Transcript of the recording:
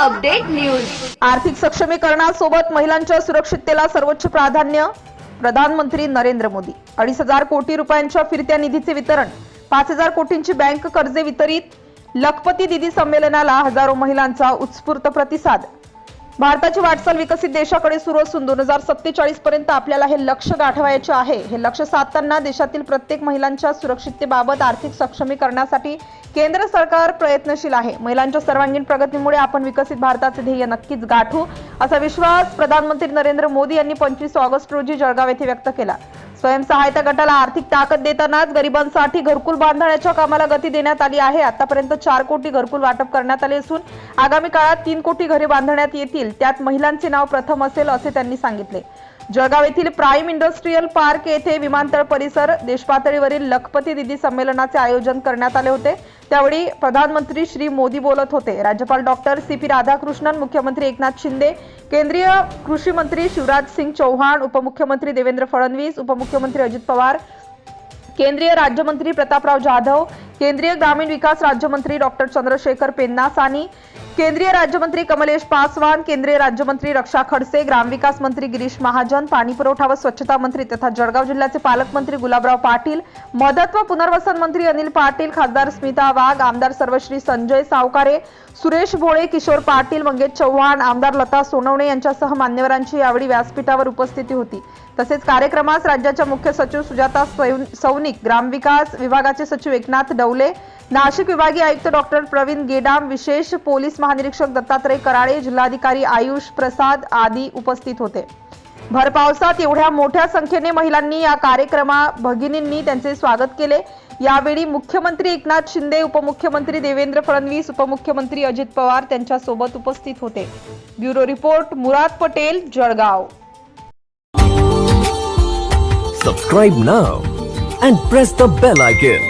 Update news. आर्थिक सक्षमीकरणासोबत महिलांच्या सुरक्षिततेला सर्वोच्च प्राधान्य प्रधानमंत्री नरेंद्र मोदी. अडीच हजार कोटी रुपयांच्या फिरत्या निधीचे वितरण पाच हजार कोटींची बँक कर्जे वितरित लखपती दिदी संमेलनाला हजारो महिलांचा उत्स्फूर्त प्रतिसाद. भारताची वाटचाल विकसित देशाकडे सुरू असून दोन हजार सत्तेचाळीस पर्यंत आपल्याला हे लक्ष गाठवायचे आहे. हे लक्ष साधताना देशातील प्रत्येक महिलांच्या सुरक्षिततेबाबत आर्थिक सक्षमीकरणासाठी केंद्र सरकार प्रयत्नशील आहे. महिलांच्या सर्वांगीण प्रगतीमुळे आपण विकसित भारताचे ध्येय नक्कीच गाठू असा विश्वास प्रधानमंत्री नरेंद्र मोदी यांनी पंचवीस ऑगस्ट रोजी जळगाव येथे व्यक्त केला. स्वयंसहायता गटाला आर्थिक ताकद देतानाच गरिबांसाठी घरकुल बांधण्याच्या कामाला गती देण्यात आली आहे. आतापर्यंत चार कोटी घरकुल वाटप करण्यात आले असून आगामी काळात तीन कोटी घरे बांधण्यात येतील. त्यात महिलांचे नाव प्रथम असेल असे त्यांनी सांगितले. जळगाव येथील प्राईम इंडस्ट्रीयल पार्क येथे विमानतळ परिसर देशपातळीवरील लखपती दिदी संमेलनाचे आयोजन करण्यात आले होते. त्यावेळी प्रधानमंत्री श्री मोदी बोलत होते. राज्यपाल डॉक्टर सी पी राधाकृष्णन मुख्यमंत्री एकनाथ शिंदे केंद्रीय कृषी मंत्री शिवराज सिंग चौहान उपमुख्यमंत्री देवेंद्र फडणवीस उपमुख्यमंत्री अजित पवार केंद्रीय राज्यमंत्री प्रतापराव जाधव केंद्रीय ग्रामीण विकास राज्यमंत्री डॉक्टर चंद्रशेखर पेन्नासानी केंद्रीय राज्यमंत्री कमलेश पासवान केंद्रीय राज्यमंत्री रक्षा खडसे ग्रामविकास मंत्री गिरीश महाजन पाणी पुरवठा व स्वच्छता मंत्री तथा जळगाव जिल्ह्याचे पालकमंत्री गुलाबराव पाटील मदत व पुनर्वसन मंत्री अनिल पाटील खासदार स्मिता वाघ आमदार सर्वश्री संजय सावकारे सुरेश भोळे किशोर पाटील मंगेश चव्हाण आमदार लता सोनवणे यांच्यासह मान्यवरांची यावेळी व्यासपीठावर उपस्थिती होती. तसेच कार्यक्रमास राज्याच्या मुख्य सचिव सुजाता सैन- सौनिक ग्रामविकास विभागाचे सचिव एकनाथ डवले नाशिक विभागीय आयुक्त डॉक्टर प्रवीण गेडाम विशेष पोलीस महानिरीक्षक दत्तात्रय कराळे जिल्हाधिकारी आयुष प्रसाद आदी उपस्थित होते. भर पावसात एवढ्या मोठ्या संख्येने महिलांनी या कार्यक्रमा भगिनींनी त्यांचे स्वागत केले. यावेळी मुख्यमंत्री एकनाथ शिंदे उपमुख्यमंत्री देवेंद्र फडणवीस उपमुख्यमंत्री अजित पवार त्यांच्यासोबत उपस्थित होते. Bureau report Murad Patel Jalgaon. Subscribe now and press the bell icon